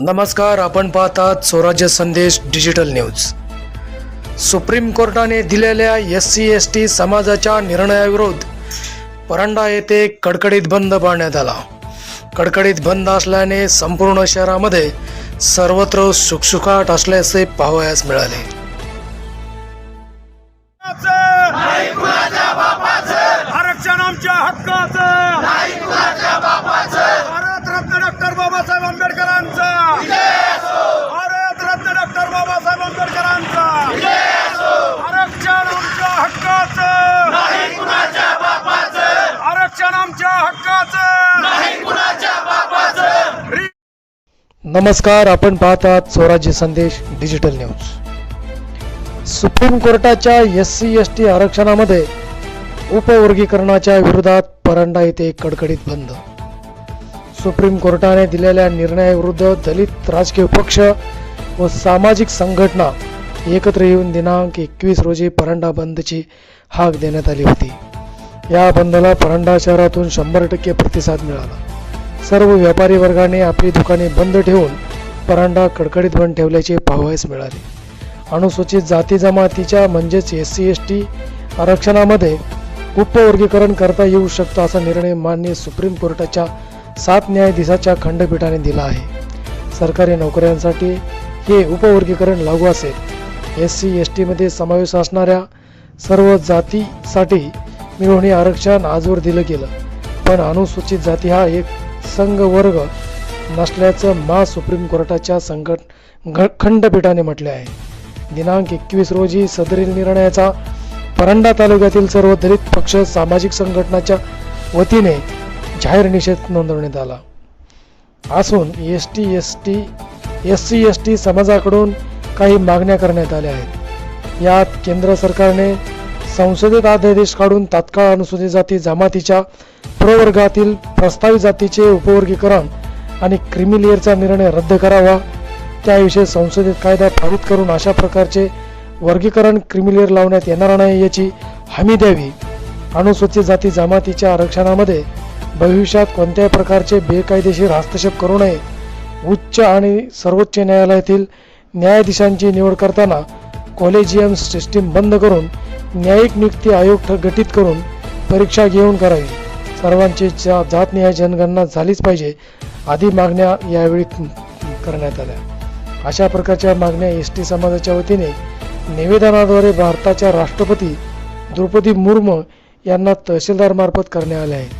नमस्कार आपण पाहतात Swarajya Sandesh digital news. Supreme कोर्टाने दिलेल्या एस सी एस टी समाजाच्या निर्णयाविरोध परांडा येथे कडकडीत बंद पाळण्यात आला. कडकडीत बंद असल्याने संपूर्ण शहरामध्ये सर्वत्र सुखसुखाट असल्याचे पाहावयास मिळाले. नमस्कार आपण पाहतात Swarajya Sandesh digital news. Supreme कोर्टाच्या एस सी एस टी आरक्षणामध्ये उपवर्गीकरणाच्या विरोधात परांडा येथे कडकडीत बंद. सुप्रीम कोर्टाने दिलेल्या निर्णयाविरुद्ध दलित राजकीय पक्ष व सामाजिक संघटना एकत्र येऊन दिनांक एकवीस रोजी परांडा बंदची हाक देण्यात आली होती. या बंदला परांडा शहरातून शंभर टक्के प्रतिसाद मिळाला. सर्व व्यापारी वर्गाने आपली दुकाने बंद ठेवून परांडा कडकडीत बंद ठेवल्याचे पाहावयास मिळाले. अनुसूचित जाती जमातीच्या म्हणजेच एस सी एस टी आरक्षणामध्ये उपवर्गीकरण करता येऊ शकतं असा निर्णय मान्य सुप्रीम कोर्टाच्या सात न्यायाधीशाच्या खंडपीठाने दिला आहे. सरकारी नोकऱ्यांसाठी हे उपवर्गीकरण लागू असेल. एस सी एस टीमध्ये समावेश असणाऱ्या सर्व जातीसाठी मिळवणी आरक्षण आजवर दिलं गेलं. पण अनुसूचित जाती हा एक संघ वर्ग नसल्याचं मा सुप्रीम कोर्टाच्या संघट घ- खंडपीठाने म्हटले आहे. दिनांक एकवीस रोजी सदरील निर्णयाचा परंडा तालुक्यातील सर्व दलित पक्ष सामाजिक संघटनाच्या वतीने जाहीर निषेध नोंदवण्यात आला. असून S T S T S C S T समाजाकडून काही मागण्या करण्यात आल्या आहेत. यात केंद्र सरकारने संसदेत अध्यादेश काढून तात्काळ अनुसूचित जाती जमातीच्या प्रवर्गातील प्रस्तावित जातीचे उपवर्गीकरण आणि क्रिमिलेअरचा निर्णय रद्द करावा. त्याविषयी संसदेत कायदा पारित करून अशा प्रकारचे वर्गीकरण क्रिमिलेअर लावण्यात येणार नाही याची हमी द्यावी. अनुसूचित जाती जमातीच्या आरक्षणामध्ये भविष्यात कोणत्याही प्रकारचे बेकायदेशीर हस्तक्षेप करू नये. उच्च आणि सर्वोच्च न्यायालयातील न्यायाधीशांची निवड करताना कॉलेजियम सिस्टीम बंद करून न्यायिक नियुक्ती आयोग गठीत करून परीक्षा घेऊन करावी. सर्वांची जा जातनिहाय जनगणना झालीच पाहिजे आदी मागण्या यावेळी करण्यात आल्या. अशा प्रकारच्या मागण्या एस टी समाजाच्या वतीने निवेदनाद्वारे भारताच्या राष्ट्रपती द्रौपदी मुर्मू यांना तहसीलदारमार्फत करण्यात आल्या आहेत.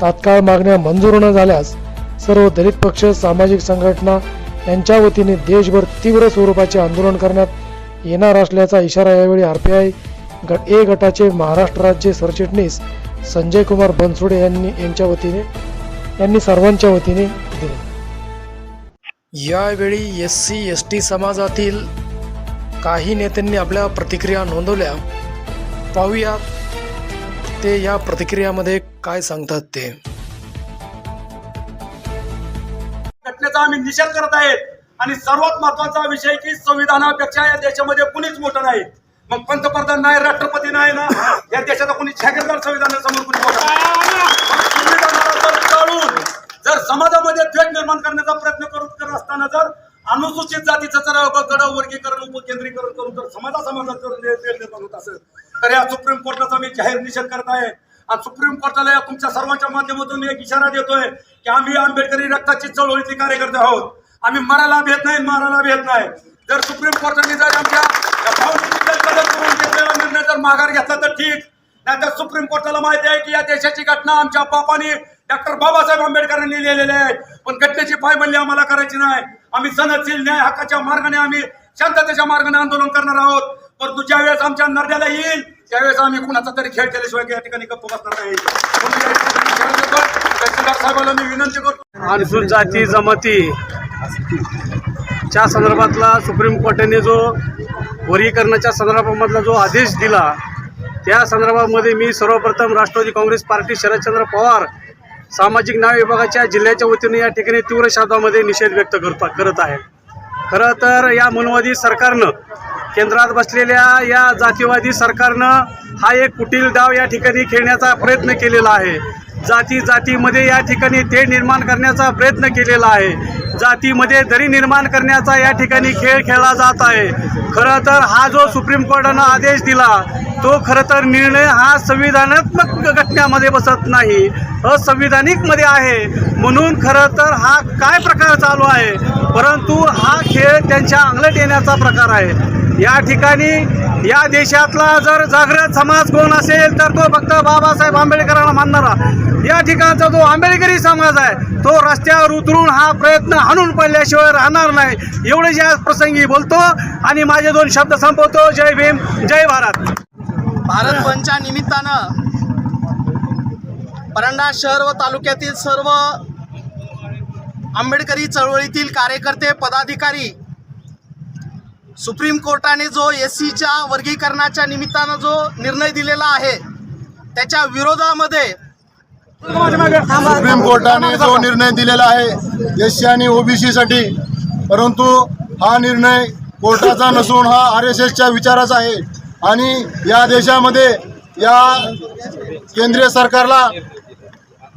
तात्काळ मागण्या मंजूर न झाल्यास सर्व दलित पक्ष सामाजिक संघटना यांच्या वतीने देशभर तीव्र स्वरूपाचे आंदोलन करण्यात येणार असल्याचा इशारा यावेळी आर पी आय गट ए गटाचे महाराष्ट्र राज्य सरचिटणीस संजय कुमार बनसोडे यांनी यांच्या वतीने यांनी सर्वांच्या वतीने दिले. यावेळी एस सी एस टी समाजातील काही नेत्यांनी आपल्या प्रतिक्रिया नोंदवल्या. पाहूया ते या प्रतिक्रियामध्ये काय सांगतात ते. घटनेचा आम्ही निषेध करत आहेत. आणि सर्वात महत्त्वाचा विषय की संविधानापेक्षा या देशामध्ये कुणीच मोठं नाही. मग पंतप्रधान नाही राष्ट्रपती नाही ना? या देशाचा कुणी जागीरदार संविधानासमोर कुणी. संविधानाला जर टाळून जर समाजामध्ये द्वेष निर्माण करण्याचा प्रयत्न करत करत असताना जर अनुसूचित जातीचं जर गड वर्गीकरण उपकेंद्रीकरण करून जर समाजा समाजात जर निर्माण होत असेल तर या सुप्रीम कोर्टाचा मी जाहीर निषेध करत आहे. आणि सुप्रीम कोर्टाला या तुमच्या सर्वांच्या माध्यमातून एक इशारा देतोय की आम्ही आंबेडकरी रक्ताची चळवळीचे कार्यकर्ते आहोत. आम्ही मराला भेट नाही मारायला भेट नाही. जर सुप्रीम कोर्टाने जर आमच्या करून घेतलेला निर्णय जर माघार घेतला तर ठीक. नाहीतर सुप्रीम कोर्टाला माहिती आहे की या देशाची घटना आमच्या बापाने डॉक्टर बाबासाहेब आंबेडकरांनी लिहिलेली आहे. पण घटनेची पायमल्ली आम्हाला करायची नाही. आम्ही सनदशील न्याय हक्काच्या मार्गाने आम्ही शांततेच्या मार्गाने आंदोलन करणार आहोत. परंतु ज्यावेळेस आमच्या नरड्याला येईल त्यावेळेस आम्ही कुणाचा तरी खेळ केल्याशिवाय या ठिकाणी गप्प बसणार नाही. तहसीलदार साहेबांना मी विनंती करतो. अनुसूचित जाती जमाती. च्या संदर्भातला सुप्रीम कोर्टाने जो वर्गीकरणाच्या संदर्भामधला जो आदेश दिला त्या संदर्भामध्ये मी सर्वप्रथम राष्ट्रवादी काँग्रेस पार्टी शरदचंद्र पवार सामाजिक न्याय विभागाच्या जिल्ह्याच्या वतीने या ठिकाणी तीव्र शब्दामध्ये निषेध व्यक्त करतो करत आहे. खरं तर या मनवादी सरकारनं केंद्रात बसलेल्या या जातीवादी सरकारनं हा एक कुटील डाव या ठिकाणी खेळण्याचा प्रयत्न केलेला आहे. जाती जातीमध्ये या ठिकाणी ते निर्माण करण्याचा प्रयत्न केलेला आहे. जातीमध्ये दरी निर्माण करण्याचा या ठिकाणी खेळ खेळला जात आहे खरं तर हा जो सुप्रीम कोर्टानं आदेश दिला तो खरं तर निर्णय हा संविधानात्मक घटनेमध्ये बसत नाही असंविधानिकमध्ये आहे. म्हणून खरं तर हा काय प्रकार चालू आहे? परंतु हा खेळ त्यांच्या अंगलट येण्याचा प्रकार आहे. या ठिकाणी या देशातला जर जागृत समाज कोण असेल तर तो फक्त बाबासाहेब आंबेडकरांना मानणारा. या ठिकाणचा जो आंबेडकरी समाज आहे तो रस्त्यावर उतरून हा प्रयत्न हाणून पडल्याशिवाय राहणार नाही एवढे या प्रसंगी बोलतो आणि माझे दोन शब्द संपवतो. जय भीम जय भारत. भारत पंचा निमित्तानं परंडा शहर व तालुक्यातील सर्व आंबेडकरी चळवळीतील कार्यकर्ते पदाधिकारी सुप्रीम कोर्टाने जो एस सीच्या वर्गीकरणाच्या निमित्तानं जो निर्णय दिलेला आहे त्याच्या विरोधामध्ये सुप्रीम कोर्टाने जो निर्णय दिलेला आहे एस सी आणि ओबीसी साठी परंतु हा निर्णय कोर्टाचा नसून हा आर एस एसच्या विचाराचा आहे. आणि या देशामध्ये या केंद्रीय सरकारला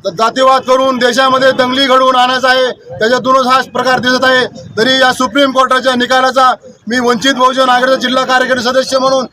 जातीवाद करून देशामध्ये दंगली घडवून आणायचा आहे त्याच्यातूनच हा प्रकार दिसत आहे. तरी या सुप्रीम कोर्टाच्या निकालाचा मी वंचित बहुजन आघाडीचा जिल्हा कार्यकारी सदस्य म्हणून